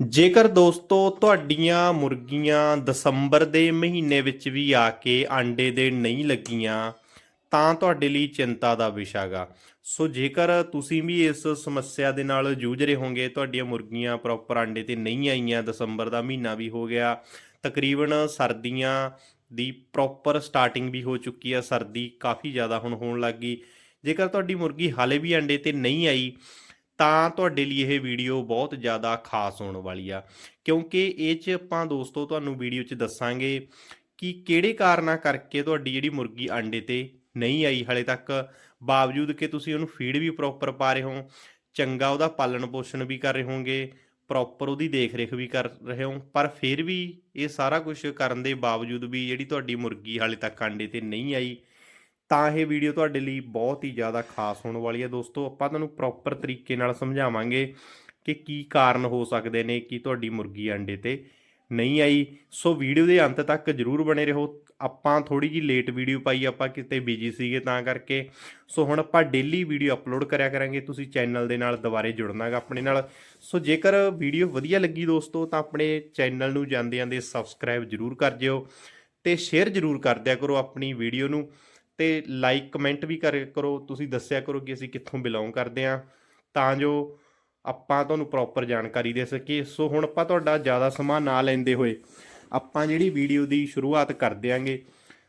ਜੇਕਰ ਦੋਸਤੋ ਤੁਹਾਡੀਆਂ ਮੁਰਗੀਆਂ ਦਸੰਬਰ ਦੇ ਮਹੀਨੇ ਵਿੱਚ ਵੀ ਆ ਕੇ ਆਂਡੇ ਦੇ ਨਹੀਂ ਲੱਗੀਆਂ, ਤਾਂ ਤੁਹਾਡੇ ਲਈ ਚਿੰਤਾ ਦਾ ਵਿਸ਼ਾ ਗਾ। ਸੋ ਜੇਕਰ ਤੁਸੀਂ ਵੀ ਇਸ ਸਮੱਸਿਆ ਦੇ ਨਾਲ ਜੂਝ ਰਹੇ ਹੋਗੇ, ਤੁਹਾਡੀਆਂ ਮੁਰਗੀਆਂ ਪ੍ਰੋਪਰ ਆਂਡੇ ਤੇ ਨਹੀਂ ਆਈਆਂ, ਦਸੰਬਰ ਦਾ ਮਹੀਨਾ ਵੀ ਹੋ ਗਿਆ, ਤਕਰੀਬਨ ਸਰਦੀਆਂ ਦੀ ਪ੍ਰੋਪਰ ਸਟਾਰਟਿੰਗ ਵੀ ਹੋ ਚੁੱਕੀ ਆ, ਸਰਦੀ ਕਾਫੀ ਜ਼ਿਆਦਾ ਹੁਣ ਹੋਣ ਲੱਗ ਗਈ। ਜੇਕਰ ਤੁਹਾਡੀ ਮੁਰਗੀ ਹਾਲੇ ਵੀ ਆਂਡੇ ਤੇ ਨਹੀਂ ਆਈ ਤਾਂ ਤੁਹਾਡੇ ਲਈ ਇਹ ਵੀਡੀਓ ਬਹੁਤ ਜ਼ਿਆਦਾ ਖਾਸ ਹੋਣ ਵਾਲੀ ਆ। ਕਿਉਂਕਿ ਇਹ 'ਚ ਆਪਾਂ ਦੋਸਤੋ ਤੁਹਾਨੂੰ ਵੀਡੀਓ 'ਚ ਦੱਸਾਂਗੇ ਕਿ ਕਿਹੜੇ ਕਾਰਨਾਂ ਕਰਕੇ ਤੁਹਾਡੀ ਜਿਹੜੀ ਮੁਰਗੀ ਅੰਡੇ ਤੇ ਨਹੀਂ ਆਈ ਹਲੇ ਤੱਕ। ਬਾਵਜੂਦ ਕਿ ਤੁਸੀਂ ਉਹਨੂੰ ਫੀਡ ਵੀ ਪ੍ਰੋਪਰ ਪਾ ਰਹੇ ਹੋ, ਚੰਗਾ ਉਹਦਾ ਪਾਲਣ ਪੋਸ਼ਣ ਵੀ ਕਰ ਰਹੇ ਹੋਗੇ ਪ੍ਰੋਪਰ ਉਹਦੀ ਦੇਖ-ਰੇਖ ਵੀ ਕਰ ਰਹੇ ਹੋ, ਪਰ ਫਿਰ ਵੀ ਇਹ ਸਾਰਾ ਕੁਝ ਕਰਨ ਦੇ ਬਾਵਜੂਦ ਵੀ ਜਿਹੜੀ ਤੁਹਾਡੀ ਮੁਰਗੀ ਹਾਲੇ ਤੱਕ ਆਂਡੇ ਤੇ ਨਹੀਂ ਆਈ ਤਾਂ ਇਹ ਵੀਡੀਓ ਤੁਹਾਡੇ ਲਈ ਬਹੁਤ ਹੀ ਜ਼ਿਆਦਾ ਖਾਸ ਹੋਣ ਵਾਲੀ ਹੈ ਦੋਸਤੋ। ਆਪਾਂ ਤੁਹਾਨੂੰ ਪ੍ਰੋਪਰ ਤਰੀਕੇ ਨਾਲ ਸਮਝਾਵਾਂਗੇ ਕਿ ਕੀ ਕਾਰਨ ਹੋ ਸਕਦੇ ਨੇ, ਕਿ ਤੁਹਾਡੀ ਮੁਰਗੀ ਅੰਡੇ ਤੇ ਨਹੀਂ ਆਈ। ਸੋ ਵੀਡੀਓ ਦੇ ਅੰਤ ਤੱਕ ਜਰੂਰ ਬਣੇ ਰਹੋ। ਆਪਾਂ ਥੋੜੀ ਜੀ ਲੇਟ ਵੀਡੀਓ ਪਾਈ, ਆਪਾਂ ਕਿਤੇ ਬਿਜ਼ੀ ਸੀਗੇ ਤਾਂ ਕਰਕੇ। ਸੋ ਹੁਣ ਆਪਾਂ ਡੇਲੀ ਵੀਡੀਓ ਅਪਲੋਡ ਕਰਿਆ ਕਰਾਂਗੇ। ਤੁਸੀਂ ਚੈਨਲ ਦੇ ਨਾਲ ਦੁਬਾਰੇ ਜੁੜਨਾਗਾ ਆਪਣੇ ਨਾਲ। ਸੋ ਜੇਕਰ ਵੀਡੀਓ ਵਧੀਆ ਲੱਗੀ ਦੋਸਤੋ, ਤਾਂ ਆਪਣੇ ਚੈਨਲ ਨੂੰ ਜਾਂਦੇ ਜਾਂਦੇ ਸਬਸਕ੍ਰਾਈਬ ਜਰੂਰ ਕਰ ਜਿਓ ਤੇ ਸ਼ੇਅਰ ਜਰੂਰ ਕਰ ਦਿਆ ਕਰੋ ਆਪਣੀ ਵੀਡੀਓ ਨੂੰ। ਤੇ ਲਾਈਕ ਕਮੈਂਟ ਵੀ ਕਰ ਕਰੋ, ਤੁਸੀਂ ਦੱਸਿਆ ਕਰੋ ਕਿ ਅਸੀਂ ਕਿੱਥੋਂ ਬਿਲੋਂਗ ਕਰਦੇ ਆ ਤਾਂ ਜੋ ਆਪਾਂ ਤੁਹਾਨੂੰ ਪ੍ਰੋਪਰ ਜਾਣਕਾਰੀ ਦੇ ਸਕੀਏ। ਸੋ ਹੁਣ ਆਪਾਂ ਤੁਹਾਡਾ ਜ਼ਿਆਦਾ ਸਮਾਂ ਨਾ ਲੈਂਦੇ ਹੋਏ ਆਪਾਂ ਜਿਹੜੀ ਵੀਡੀਓ ਦੀ ਸ਼ੁਰੂਆਤ ਕਰ ਦਿਆਂਗੇ।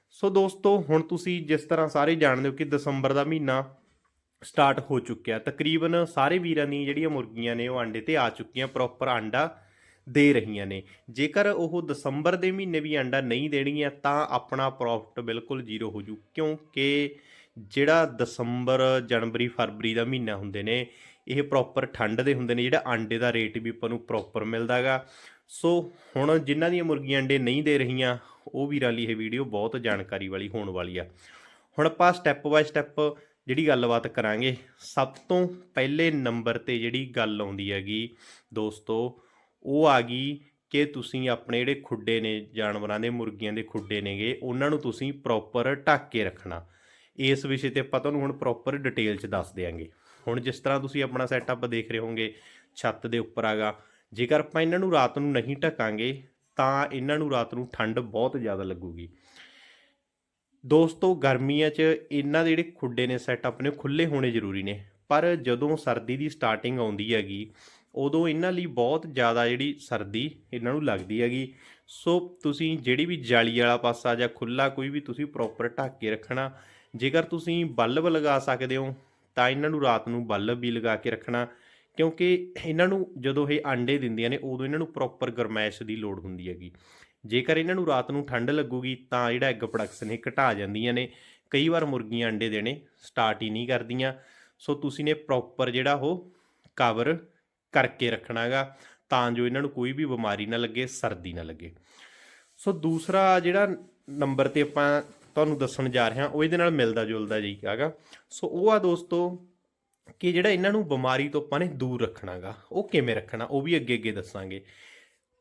ਸੋ ਦੋਸਤੋ, ਹੁਣ ਤੁਸੀਂ ਜਿਸ ਤਰ੍ਹਾਂ ਸਾਰੇ ਜਾਣਦੇ ਹੋ ਕਿ ਦਸੰਬਰ ਦਾ ਮਹੀਨਾ ਸਟਾਰਟ ਹੋ ਚੁੱਕਿਆ, ਤਕਰੀਬਨ ਸਾਰੇ ਵੀਰਾਂ ਦੀਆਂ ਜਿਹੜੀਆਂ ਮੁਰਗੀਆਂ ਨੇ ਉਹ ਆਂਡੇ ਤੇ ਆ ਚੁੱਕੀਆਂ ਪ੍ਰੋਪਰ ਆਂਡਾ ਦੇ ਰਹੀਆਂ ਨੇ। ਜੇਕਰ ਉਹ ਦਸੰਬਰ ਦੇ ਮਹੀਨੇ ਵੀ ਅੰਡਾ ਨਹੀਂ ਦੇਣਗੀਆਂ, ਤਾਂ ਆਪਣਾ ਪ੍ਰੋਫਿਟ ਬਿਲਕੁਲ ਜ਼ੀਰੋ ਹੋ ਜੂ। ਕਿਉਂਕਿ ਜਿਹੜਾ ਦਸੰਬਰ, ਜਨਵਰੀ, ਫਰਵਰੀ ਦਾ ਮਹੀਨਾ ਹੁੰਦੇ ਨੇ, ਇਹ ਪ੍ਰੋਪਰ ਠੰਡ ਦੇ ਹੁੰਦੇ ਨੇ, ਜਿਹੜਾ ਆਂਡੇ ਦਾ ਰੇਟ ਵੀ ਆਪਾਂ ਨੂੰ ਪ੍ਰੋਪਰ ਮਿਲਦਾਗਾ ਸੋ ਹੁਣ ਜਿਨ੍ਹਾਂ ਦੀਆਂ ਮੁਰਗੀਆਂ ਅੰਡੇ ਨਹੀਂ ਦੇ ਰਹੀਆਂ, ਉਹ ਵੀਰਾਂ ਲਈ ਇਹ ਵੀਡੀਓ ਬਹੁਤ ਜਾਣਕਾਰੀ ਵਾਲੀ ਹੋਣ ਵਾਲੀ ਆ। ਹੁਣ ਆਪਾਂ ਸਟੈਪ ਬਾਏ ਸਟੈਪ ਜਿਹੜੀ ਗੱਲਬਾਤ ਕਰਾਂਗੇ। ਸਭ ਤੋਂ ਪਹਿਲੇ ਨੰਬਰ ਤੇ ਜਿਹੜੀ ਗੱਲ ਆਉਂਦੀ ਹੈਗੀ ਦੋਸਤੋ ਉਹ ਆ ਗਈ ਕਿ ਤੁਸੀਂ ਆਪਣੇ ਜਿਹੜੇ ਖੁੱਡੇ ਨੇ, ਜਾਨਵਰਾਂ ਦੇ, ਮੁਰਗੀਆਂ ਦੇ ਖੁੱਡੇ ਨੇਗੇ, ਉਹਨਾਂ ਨੂੰ ਤੁਸੀਂ ਪ੍ਰੋਪਰ ਢੱਕ ਕੇ ਰੱਖਣਾ। ਇਸ ਵਿਸ਼ੇ ਤੇ ਆਪਾਂ ਤੁਹਾਨੂੰ ਹੁਣ ਪ੍ਰੋਪਰ ਡਿਟੇਲ 'ਚ ਦੱਸ ਦਿਆਂਗੇ। ਹੁਣ ਜਿਸ ਤਰ੍ਹਾਂ ਤੁਸੀਂ ਆਪਣਾ ਸੈਟਅਪ ਦੇਖ ਰਹੇ ਹੋਗੇ, ਛੱਤ ਦੇ ਉੱਪਰ ਆਗਾ, ਜੇਕਰ ਆਪਾਂ ਇਹਨਾਂ ਨੂੰ ਰਾਤ ਨੂੰ ਨਹੀਂ ਢਕਾਂਗੇ, ਤਾਂ ਇਹਨਾਂ ਨੂੰ ਰਾਤ ਨੂੰ ਠੰਡ ਬਹੁਤ ਜ਼ਿਆਦਾ ਲੱਗੂਗੀ। ਦੋਸਤੋ, ਗਰਮੀਆਂ 'ਚ ਇਹਨਾਂ ਦੇ ਜਿਹੜੇ ਖੁੱਡੇ ਨੇ ਸੈਟਅਪ ਨੇ ਖੁੱਲੇ ਹੋਣੇ ਜ਼ਰੂਰੀ ਨੇ। ਪਰ ਜਦੋਂ ਸਰਦੀ ਦੀ ਸਟਾਰਟਿੰਗ ਆਉਂਦੀ ਹੈਗੀ ਉਦੋਂ ਇਹਨਾਂ ਲਈ ਬਹੁਤ ਜ਼ਿਆਦਾ ਜਿਹੜੀ ਸਰਦੀ ਇਹਨਾਂ ਨੂੰ ਲੱਗਦੀ ਹੈਗੀ। ਸੋ ਤੁਸੀਂ ਜਿਹੜੀ ਵੀ ਜਾਲੀ ਵਾਲਾ ਪਾਸਾ ਜਾਂ ਖੁੱਲਾ ਕੋਈ ਵੀ ਤੁਸੀਂ ਪ੍ਰੋਪਰ ਢੱਕ ਕੇ ਰੱਖਣਾ। ਜੇਕਰ ਤੁਸੀਂ ਬਲਬ ਲਗਾ ਸਕਦੇ ਹੋ, ਤਾਂ ਇਹਨਾਂ ਨੂੰ ਰਾਤ ਨੂੰ ਬਲਬ ਵੀ ਲਗਾ ਕੇ ਰੱਖਣਾ। ਕਿਉਂਕਿ ਇਹਨਾਂ ਨੂੰ ਜਦੋਂ ਇਹ ਆਂਡੇ ਦਿੰਦੀਆਂ ਨੇ, ਉਦੋਂ ਇਹਨਾਂ ਨੂੰ ਪ੍ਰੋਪਰ ਗਰਮੈਸ਼ ਦੀ ਲੋੜ ਹੁੰਦੀ ਹੈਗੀ। ਜੇਕਰ ਇਹਨਾਂ ਨੂੰ ਰਾਤ ਨੂੰ ਠੰਡ ਲੱਗੂਗੀ, ਤਾਂ ਜਿਹੜਾ ਐਗ ਪ੍ਰੋਡਕਸ਼ਨ ਇਹ ਘਟਾ ਜਾਂਦੀਆਂ ਨੇ। ਕਈ ਵਾਰ ਮੁਰਗੀਆਂ ਅੰਡੇ ਦੇਣੇ ਸਟਾਰਟ ਹੀ ਨਹੀਂ ਕਰਦੀਆਂ। ਸੋ ਤੁਸੀਂ ਨੇ ਪ੍ਰੋਪਰ ਜਿਹੜਾ ਉਹ ਕਵਰ ਕਰਕੇ ਰੱਖਣਾਗਾ ਤਾਂ ਜੋ ਇਹਨਾਂ ਨੂੰ ਕੋਈ ਵੀ ਬਿਮਾਰੀ ਨਾ ਲੱਗੇ, ਸਰਦੀ ਨਾ ਲੱਗੇ। ਸੋ ਦੂਸਰਾ ਜਿਹੜਾ ਨੰਬਰ ਤੇ ਆਪਾਂ ਤੁਹਾਨੂੰ ਦੱਸਣ ਜਾ ਰਹੇ ਹਾਂ, ਉਹ ਇਹਦੇ ਨਾਲ ਮਿਲਦਾ ਜੁਲਦਾ ਜੀ ਹੈਗਾ। ਸੋ ਉਹ ਆ ਦੋਸਤੋ ਕਿ ਜਿਹੜਾ ਇਹਨਾਂ ਨੂੰ ਬਿਮਾਰੀ ਤੋਂ ਆਪਾਂ ਨੇ ਦੂਰ ਰੱਖਣਾਗਾ, ਉਹ ਕਿਵੇਂ ਰੱਖਣਾ, ਉਹ ਵੀ ਅੱਗੇ ਅੱਗੇ ਦੱਸਾਂਗੇ।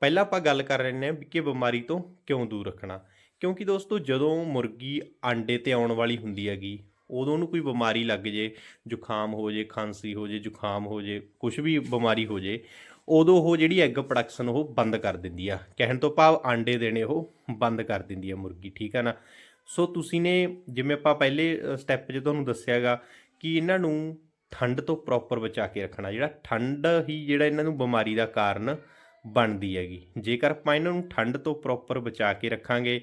ਪਹਿਲਾਂ ਆਪਾਂ ਗੱਲ ਕਰ ਰਹੇ ਨੇ ਕਿ ਬਿਮਾਰੀ ਤੋਂ ਕਿਉਂ ਦੂਰ ਰੱਖਣਾ। ਕਿਉਂਕਿ ਦੋਸਤੋ ਜਦੋਂ ਮੁਰਗੀ ਆਂਡੇ ਤੇ ਆਉਣ ਵਾਲੀ ਹੁੰਦੀ ਹੈਗੀ ਉਦੋਂ ਉਹਨੂੰ ਕੋਈ ਬਿਮਾਰੀ ਲੱਗ ਜੇ, ਜ਼ੁਕਾਮ ਹੋ ਜੇ, ਖਾਂਸੀ ਹੋ ਜੇ, ਜ਼ੁਕਾਮ ਹੋ ਜੇ ਕੁਝ ਵੀ ਬਿਮਾਰੀ ਹੋ ਜੇ, ਉਦੋਂ ਉਹ ਜਿਹੜੀ ਐਗ ਪ੍ਰੋਡਕਸ਼ਨ ਉਹ ਬੰਦ ਕਰ ਦਿੰਦੀ ਆ। ਕਹਿਣ ਤੋਂ ਭਾਵ ਆਂਡੇ ਦੇਣੇ ਉਹ ਬੰਦ ਕਰ ਦਿੰਦੀ ਆ ਮੁਰਗੀ, ਠੀਕ ਆ ਨਾ? ਸੋ ਤੁਸੀਂ ਨੇ ਜਿਵੇਂ ਆਪਾਂ ਪਹਿਲੇ ਸਟੈਪ 'ਚ ਤੁਹਾਨੂੰ ਦੱਸਿਆਗਾ ਕਿ ਇਹਨਾਂ ਨੂੰ ਠੰਡ ਤੋਂ ਪ੍ਰੋਪਰ ਬਚਾ ਕੇ ਰੱਖਣਾ, ਜਿਹੜਾ ਠੰਡ ਹੀ ਜਿਹੜਾ ਇਹਨਾਂ ਨੂੰ ਬਿਮਾਰੀ ਦਾ ਕਾਰਨ ਬਣਦੀ ਹੈਗੀ। ਜੇਕਰ ਆਪਾਂ ਇਹਨਾਂ ਨੂੰ ਠੰਡ ਤੋਂ ਪ੍ਰੋਪਰ ਬਚਾ ਕੇ ਰੱਖਾਂਗੇ,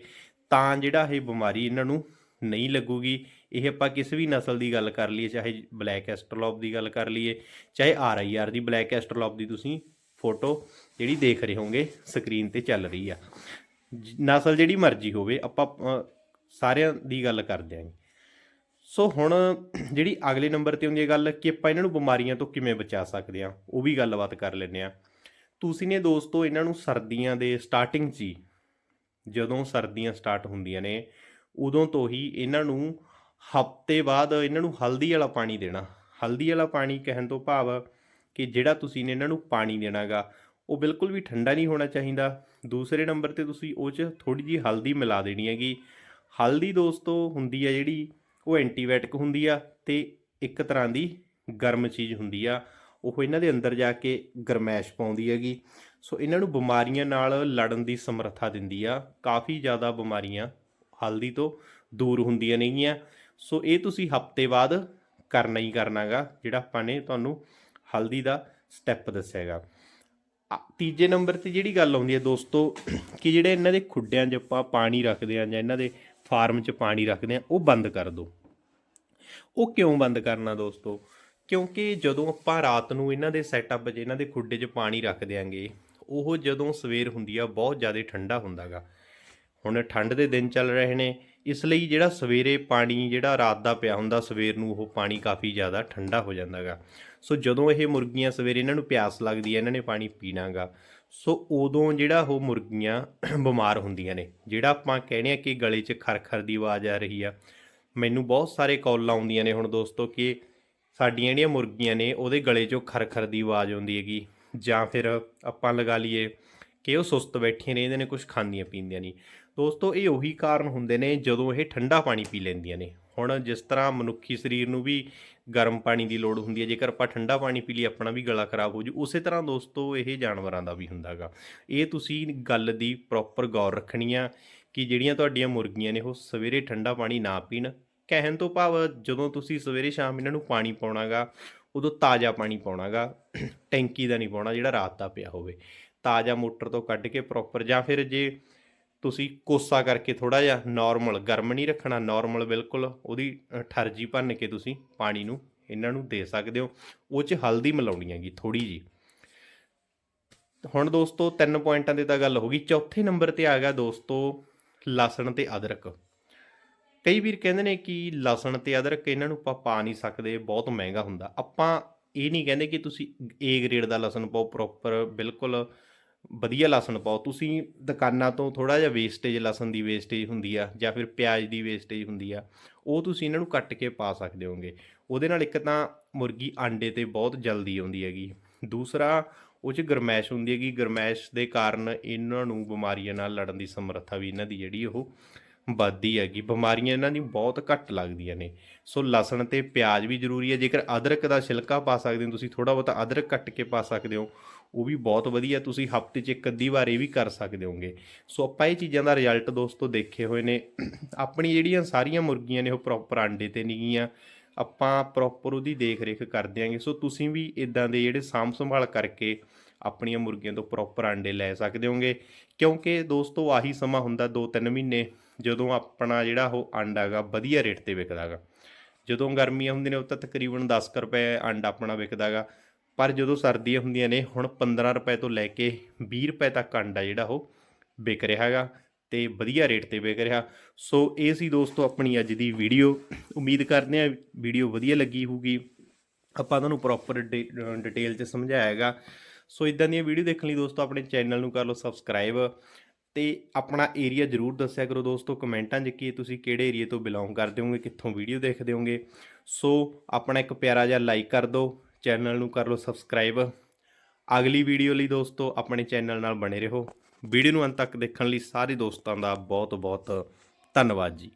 ਤਾਂ ਜਿਹੜਾ ਇਹ ਬਿਮਾਰੀ ਇਹਨਾਂ ਨੂੰ ਨਹੀਂ ਲੱਗੂਗੀ। ਇਹ ਆਪਾਂ ਕਿਸੇ ਵੀ ਨਸਲ ਦੀ ਗੱਲ ਕਰ ਲਈਏ, ਚਾਹੇ ਬਲੈਕ ਐਸਟਰਲੋਪ ਦੀ ਗੱਲ ਕਰ ਲਈਏ, ਚਾਹੇ ਆਰ ਆਈ ਆਰ ਦੀ ਬਲੈਕ ਐਸਟਰਲੋਪ ਦੀ ਤੁਸੀਂ ਫੋਟੋ ਜਿਹੜੀ ਦੇਖ ਰਹੇ ਹੋਗੇ ਸਕਰੀਨ ਤੇ ਚੱਲ ਰਹੀ ਆ। ਜ- ਨਸਲ ਜਿਹੜੀ ਮਰਜ਼ੀ ਹੋਵੇ, ਆਪਾਂ ਸਾਰਿਆਂ ਦੀ ਗੱਲ ਕਰ ਦਿਆਂਗੇ ਸੋ ਹੁਣ ਜਿਹੜੀ ਅਗਲੇ ਨੰਬਰ ਤੇ ਹੁੰਦੀ ਹੈ ਗੱਲ, ਕਿ ਆਪਾਂ ਇਹਨਾਂ ਨੂੰ ਬਿਮਾਰੀਆਂ ਤੋਂ ਕਿਵੇਂ ਬਚਾ ਸਕਦੇ ਆ, ਉਹ ਵੀ ਗੱਲਬਾਤ ਕਰ ਲੈਂਦੇ ਆ। ਤੁਸੀਂ ਨੇ ਦੋਸਤੋ, ਇਹਨਾਂ ਨੂੰ ਸਰਦੀਆਂ ਦੇ ਸਟਾਰਟਿੰਗ 'ਚ ਹੀ ਜਦੋਂ ਸਰਦੀਆਂ ਸਟਾਰਟ ਹੁੰਦੀਆਂ ਨੇ ਉਦੋਂ ਤੋਂ ਹੀ ਇਹਨਾਂ ਨੂੰ ਹਫ਼ਤੇ ਬਾਅਦ ਇਹਨਾਂ ਨੂੰ ਹਲਦੀ ਵਾਲਾ ਪਾਣੀ ਦੇਣਾ। ਹਲਦੀ ਵਾਲਾ ਪਾਣੀ ਕਹਿਣ ਤੋਂ ਭਾਵ ਕਿ ਜਿਹੜਾ ਤੁਸੀਂ ਨੇ ਇਹਨਾਂ ਨੂੰ ਪਾਣੀ ਦੇਣਾਗਾ ਉਹ ਬਿਲਕੁਲ ਵੀ ਠੰਡਾ ਨਹੀਂ ਹੋਣਾ ਚਾਹੀਦਾ। ਦੂਸਰੇ ਨੰਬਰ ਤੇ ਤੁਸੀਂ ਉਹ 'ਚ ਥੋੜੀ ਜੀ ਹਲਦੀ ਮਿਲਾ ਦੇਣੀ ਹੈਗੀ। ਹਲਦੀ ਦੋਸਤੋ ਹੁੰਦੀ ਆ ਜਿਹੜੀ, ਉਹ ਐਂਟੀਬਾਇਓਟਿਕ ਹੁੰਦੀ ਆ ਤੇ ਇੱਕ ਤਰ੍ਹਾਂ ਦੀ ਗਰਮ ਚੀਜ਼ ਹੁੰਦੀ ਆ। ਉਹ ਇਹਨਾਂ ਦੇ ਅੰਦਰ ਜਾ ਕੇ ਗਰਮੈਸ਼ ਪਾਉਂਦੀ ਹੈਗੀ। ਸੋ ਇਹਨਾਂ ਨੂੰ ਬਿਮਾਰੀਆਂ ਨਾਲ ਲੜਨ ਦੀ ਸਮਰੱਥਾ ਦਿੰਦੀ ਆ। ਕਾਫੀ ਜ਼ਿਆਦਾ ਬਿਮਾਰੀਆਂ ਹਲਦੀ ਤੋਂ ਦੂਰ ਹੁੰਦੀਆਂ ਨੇਗੀਆਂ। ਸੋ ਇਹ ਤੁਸੀਂ ਹਫ਼ਤੇ ਬਾਅਦ ਕਰਨਾ ਹੀ ਕਰਨਾਗਾ ਜਿਹੜਾ ਆਪਾਂ ਨੇ ਤੁਹਾਨੂੰ ਹਲਦੀ ਦਾ ਸਟੈਪ ਦੱਸਿਆਗਾ ਆ, ਤੀਜੇ ਨੰਬਰ ਤੇ ਜਿਹੜੀ ਗੱਲ ਆਉਂਦੀ ਹੈ ਦੋਸਤੋ ਕਿ ਜਿਹੜੇ ਇਹਨਾਂ ਦੇ ਖੁੱਡਿਆਂ 'ਚ ਆਪਾਂ ਪਾਣੀ ਰੱਖਦੇ ਆ ਜਾਂ ਇਹਨਾਂ ਦੇ ਫਾਰਮ 'ਚ ਪਾਣੀ ਰੱਖਦੇ ਆ ਉਹ ਬੰਦ ਕਰ ਦਿਓ ਉਹ ਕਿਉਂ ਬੰਦ ਕਰਨਾ ਦੋਸਤੋ? ਕਿਉਂਕਿ ਜਦੋਂ ਆਪਾਂ ਰਾਤ ਨੂੰ ਇਹਨਾਂ ਦੇ ਸੈਟਅਪ 'ਚ ਇਹਨਾਂ ਦੇ ਖੁੱਡੇ 'ਚ ਪਾਣੀ ਰੱਖ ਦਿਆਂਗੇ ਉਹ ਜਦੋਂ ਸਵੇਰ ਹੁੰਦੀ ਆ ਬਹੁਤ ਜ਼ਿਆਦਾ ਠੰਡਾ ਹੁੰਦਾਗਾ ਹੁਣ ਠੰਡ ਦੇ ਦਿਨ ਚੱਲ ਰਹੇ ਨੇ, ਇਸ ਲਈ ਜਿਹੜਾ ਸਵੇਰੇ ਪਾਣੀ ਜਿਹੜਾ ਰਾਤ ਦਾ ਪਿਆ ਹੁੰਦਾ, ਸਵੇਰ ਨੂੰ ਉਹ ਪਾਣੀ ਕਾਫੀ ਜ਼ਿਆਦਾ ਠੰਡਾ ਹੋ ਜਾਂਦਾਗਾ। ਸੋ ਜਦੋਂ ਇਹ ਮੁਰਗੀਆਂ ਸਵੇਰੇ ਇਹਨਾਂ ਨੂੰ ਪਿਆਸ ਲੱਗਦੀ ਹੈ, ਇਹਨਾਂ ਨੇ ਪਾਣੀ ਪੀਣਾਗਾ, ਸੋ ਉਦੋਂ ਜਿਹੜਾ ਉਹ ਮੁਰਗੀਆਂ ਬਿਮਾਰ ਹੁੰਦੀਆਂ ਨੇ। ਜਿਹੜਾ ਆਪਾਂ ਕਹਿੰਦੇ ਆ ਕਿ ਗਲੇ 'ਚ ਖਰਖਰ ਦੀ ਆਵਾਜ਼ ਆ ਰਹੀ ਆ, ਮੈਨੂੰ ਬਹੁਤ ਸਾਰੇ ਕਾਲਾਂ ਆਉਂਦੀਆਂ ਨੇ ਹੁਣ ਦੋਸਤੋ ਕਿ ਸਾਡੀਆਂ ਜਿਹੜੀਆਂ ਮੁਰਗੀਆਂ ਨੇ, ਉਹਦੇ ਗਲੇ 'ਚੋਂ ਖਰਖਰ ਦੀ ਆਵਾਜ਼ ਆਉਂਦੀ ਹੈਗੀ। ਜਾਂ ਫਿਰ ਆਪਾਂ ਲਗਾ ਲਈਏ ਕਿ ਉਹ ਸੁਸਤ ਬੈਠੀਆਂ ਨੇ ਰਹਿੰਦੇ ਨੇ ਕੁਝ ਖਾਂਦੀਆਂ ਪੀਂਦੀਆਂ ਨਹੀਂ। ਦੋਸਤੋ, ਇਹ ਉਹੀ ਕਾਰਨ ਹੁੰਦੇ ਨੇ ਜਦੋਂ ਇਹ ਠੰਡਾ ਪਾਣੀ ਪੀ ਲੈਂਦੀਆਂ ਨੇ। ਹੁਣ ਜਿਸ ਤਰ੍ਹਾਂ ਮਨੁੱਖੀ ਸਰੀਰ ਨੂੰ ਵੀ ਗਰਮ ਪਾਣੀ ਦੀ ਲੋੜ ਹੁੰਦੀ ਹੈ, ਜੇਕਰ ਆਪਾਂ ਠੰਡਾ ਪਾਣੀ ਪੀ ਲਈ ਆਪਣਾ ਵੀ ਗਲਾ ਖਰਾਬ ਹੋ ਜੂ। ਉਸੇ ਤਰ੍ਹਾਂ ਦੋਸਤੋ, ਇਹ ਜਾਨਵਰਾਂ ਦਾ ਵੀ ਹੁੰਦਾਗਾ ਇਹ ਤੁਸੀਂ ਗੱਲ ਦੀ ਪ੍ਰੋਪਰ ਗੌਰ ਰੱਖਣੀ ਆ ਕਿ ਜਿਹੜੀਆਂ ਤੁਹਾਡੀਆਂ ਮੁਰਗੀਆਂ ਨੇ, ਉਹ ਸਵੇਰੇ ਠੰਡਾ ਪਾਣੀ ਨਾ ਪੀਣ। ਕਹਿਣ ਤੋਂ ਭਾਵ, ਜਦੋਂ ਤੁਸੀਂ ਸਵੇਰੇ ਸ਼ਾਮ ਇਹਨਾਂ ਨੂੰ ਪਾਣੀ ਪਾਉਣਾਗਾ ਉਦੋਂ ਤਾਜ਼ਾ ਪਾਣੀ ਪਾਉਣਾਗਾ ਟੈਂਕੀ ਦਾ ਨਹੀਂ ਪਾਉਣਾ, ਜਿਹੜਾ ਰਾਤ ਦਾ ਪਿਆ ਹੋਵੇ। ਤਾਜ਼ਾ ਮੋਟਰ ਤੋਂ ਕੱਢ ਕੇ ਪ੍ਰੋਪਰ ਜਾਂ ਫਿਰ ਜੇ ਤੁਸੀਂ ਕੋਸਾ ਕਰਕੇ ਥੋੜਾ ਜਿਹਾ ਨਾਰਮਲ ਗਰਮ ਨਹੀਂ ਰੱਖਣਾ ਨਾਰਮਲ ਬਿਲਕੁਲ ਉਹਦੀ ਠਰਜੀ ਭੰਨ ਕੇ ਤੁਸੀਂ ਪਾਣੀ ਨੂੰ ਇਹਨਾਂ ਨੂੰ ਦੇ ਸਕਦੇ ਹੋ। ਉਹ 'ਚ ਹਲਦੀ ਮਿਲਾਉਣੀ ਹੈਗੀ ਥੋੜੀ ਜੀ ਹੁਣ ਦੋਸਤੋ ਤਿੰਨ ਪੁਆਇੰਟਾਂ ਤੇ ਤਾਂ ਗੱਲ ਹੋ ਗਈ। ਚੌਥੇ ਨੰਬਰ ਤੇ ਆ ਗਿਆ ਦੋਸਤੋ ਲਸਣ ਤੇ ਅਦਰਕ। ਕਈ ਵੀਰ ਕਹਿੰਦੇ ਨੇ ਕਿ ਲਸਣ ਤੇ ਅਦਰਕ ਇਹਨਾਂ ਨੂੰ ਆਪਾਂ ਪਾ ਨਹੀਂ ਸਕਦੇ, ਬਹੁਤ ਮਹਿੰਗਾ ਹੁੰਦਾ। ਆਪਾਂ ਇਹ ਨਹੀਂ ਕਹਿੰਦੇ ਕਿ ਤੁਸੀਂ ਏ ਗ੍ਰੇਡ ਦਾ ਲਸਣ ਪਾਓ ਪ੍ਰੋਪਰ ਬਿਲਕੁਲ ਵਧੀਆ ਲਸਣ ਪਾਓ। ਤੁਸੀਂ ਦੁਕਾਨਾਂ ਤੋਂ ਥੋੜਾ ਜਿਹਾ ਵੇਸਟੇਜ ਲਸਣ ਦੀ ਵੇਸਟੇਜ ਹੁੰਦੀ ਆ ਜਾਂ ਫਿਰ ਪਿਆਜ਼ ਦੀ ਵੇਸਟੇਜ ਹੁੰਦੀ ਆ, ਉਹ ਤੁਸੀਂ ਇਹਨਾਂ ਨੂੰ ਕੱਟ ਕੇ ਪਾ ਸਕਦੇ ਹੋਗੇ। ਉਹਦੇ ਨਾਲ ਇੱਕ ਤਾਂ ਮੁਰਗੀ ਆਂਡੇ ਤੇ ਬਹੁਤ ਜਲਦੀ ਆਉਂਦੀ ਹੈਗੀ। ਦੂਸਰਾ, ਉਹ 'ਚ ਗਰਮੈਸ਼ ਹੁੰਦੀ ਹੈਗੀ। ਗਰਮੈਸ਼ ਦੇ ਕਾਰਨ ਇਹਨਾਂ ਨੂੰ ਬਿਮਾਰੀਆਂ ਨਾਲ ਲੜਨ ਦੀ ਸਮਰੱਥਾ ਵੀ ਇਹਨਾਂ ਦੀ ਜਿਹੜੀ ਉਹ ਵੱਧਦੀ ਹੈਗੀ। ਬਿਮਾਰੀਆਂ ਇਹਨਾਂ ਦੀ ਬਹੁਤ ਘੱਟ ਲੱਗਦੀਆਂ ਨੇ। ਸੋ ਲਸਣ ਤੇ ਪਿਆਜ਼ ਵੀ ਜ਼ਰੂਰੀ ਹੈ ਜੇਕਰ ਅਦਰਕ ਦਾ ਛਿਲਕਾ ਪਾ ਸਕਦੇ ਹੋ, ਤੁਸੀਂ ਥੋੜਾ ਬਹੁਤਾ ਅਦਰਕ ਕੱਟ ਕੇ ਪਾ ਸਕਦੇ ਹੋ ਉਹ ਵੀ ਬਹੁਤ ਵਧੀਆ, ਤੁਸੀਂ ਹਫ਼ਤੇ 'ਚ ਇੱਕ ਅੱਧੀ ਵਾਰ ਇਹ ਵੀ ਕਰ ਸਕਦੇ ਹੋਗੇ। ਸੋ ਆਪਾਂ ਇਹ ਚੀਜ਼ਾਂ ਦਾ ਰਿਜ਼ਲਟ ਦੋਸਤੋ ਦੇਖੇ ਹੋਏ ਨੇ। ਆਪਣੀ ਜਿਹੜੀਆਂ ਸਾਰੀਆਂ ਮੁਰਗੀਆਂ ਨੇ, ਉਹ ਪ੍ਰੋਪਰ ਆਂਡੇ ਤੇ ਨਹੀਂ ਗੀਆਂ। ਆਪਾਂ ਪ੍ਰੋਪਰ ਉਹਦੀ ਦੇਖ ਰੇਖ ਕਰ ਦਿਆਂਗੇ ਸੋ ਤੁਸੀਂ ਵੀ ਇਦਾਂ ਦੇ ਜਿਹੜੇ ਸਾਂਭ ਸੰਭਾਲ ਕਰਕੇ ਆਪਣੀਆਂ ਮੁਰਗੀਆਂ ਤੋਂ ਪ੍ਰੋਪਰ ਆਂਡੇ ਲੈ ਸਕਦੇ ਹੋਗੇ। ਕਿਉਂਕਿ ਦੋਸਤੋ ਆਹੀ ਸਮਾਂ ਹੁੰਦਾ 2-3 ਮਹੀਨੇ, ਜਦੋਂ ਆਪਣਾ ਜਿਹੜਾ ਉਹ ਆਂਡਾ ਹੈਗਾ, ਵਧੀਆ ਰੇਟ ਤੇ ਵਿਕਦਾ ਹੈਗਾ। ਜਦੋਂ ਗਰਮੀਆਂ ਹੁੰਦੀਆਂ ਨੇ, ਉਹ ਤਾਂ ਤਕਰੀਬਨ 10 ਕੁ ਰੁਪਏ ਆਂਡਾ ਆਪਣਾ ਵਿਕਦਾ ਹੈਗਾ। ਪਰ ਜਦੋਂ ਸਰਦੀਆਂ ਹੁੰਦੀਆਂ ਨੇ, ਹੁਣ 15 ਰੁਪਏ ਤੋਂ ਲੈ ਕੇ 20 ਰੁਪਏ ਤੱਕ ਅੰਡਾ ਜਿਹੜਾ ਉਹ ਵਿਕ ਰਿਹਾ ਹੈਗਾ ਤੇ ਵਧੀਆ ਰੇਟ ਤੇ ਵਿਕ ਰਿਹਾ। ਸੋ ਇਹ ਸੀ ਦੋਸਤੋ ਆਪਣੀ ਅੱਜ ਦੀ ਵੀਡੀਓ। ਉਮੀਦ ਕਰਦੇ ਹਾਂ ਵੀਡੀਓ ਵਧੀਆ ਲੱਗੀ ਹੋਊਗੀ। ਆਪਾਂ ਤੁਹਾਨੂੰ ਪ੍ਰੋਪਰ ਡਿਟੇਲ 'ਚ ਸਮਝਾਇਆ ਹੈਗਾ। ਸੋ ਇਦਾਂ ਦੀਆਂ ਵੀਡੀਓ ਦੇਖਣ ਲਈ ਦੋਸਤੋ ਆਪਣੇ ਚੈਨਲ ਨੂੰ ਕਰ ਲਓ ਸਬਸਕ੍ਰਾਈਬ ਤੇ ਆਪਣਾ ਏਰੀਆ ਜਰੂਰ ਦੱਸਿਆ ਕਰੋ ਦੋਸਤੋ। ਕਮੈਂਟਾਂ 'ਚ ਕਿ ਤੁਸੀਂ ਕਿਹੜੇ ਏਰੀਆ ਤੋਂ ਬਿਲੋਂਗ ਕਰਦੇ ਹੋਗੇ, ਕਿੱਥੋਂ ਵੀਡੀਓ ਦੇਖਦੇ ਹੋਗੇ। ਸੋ ਆਪਣਾ ਇੱਕ ਪਿਆਰਾ ਜਿਹਾ ਲਾਈਕ ਕਰ ਦਿਓ। ਚੈਨਲ ਨੂੰ ਕਰ ਲਓ ਸਬਸਕ੍ਰਾਈਬ। ਅਗਲੀ ਵੀਡੀਓ ਲਈ ਦੋਸਤੋ, ਆਪਣੇ ਚੈਨਲ ਨਾਲ ਬਣੇ ਰਹੋ। ਵੀਡੀਓ ਨੂੰ ਅੰਤ ਤੱਕ ਦੇਖਣ ਲਈ ਸਾਰੇ ਦੋਸਤਾਂ ਦਾ ਬਹੁਤ ਬਹੁਤ ਧੰਨਵਾਦ ਜੀ।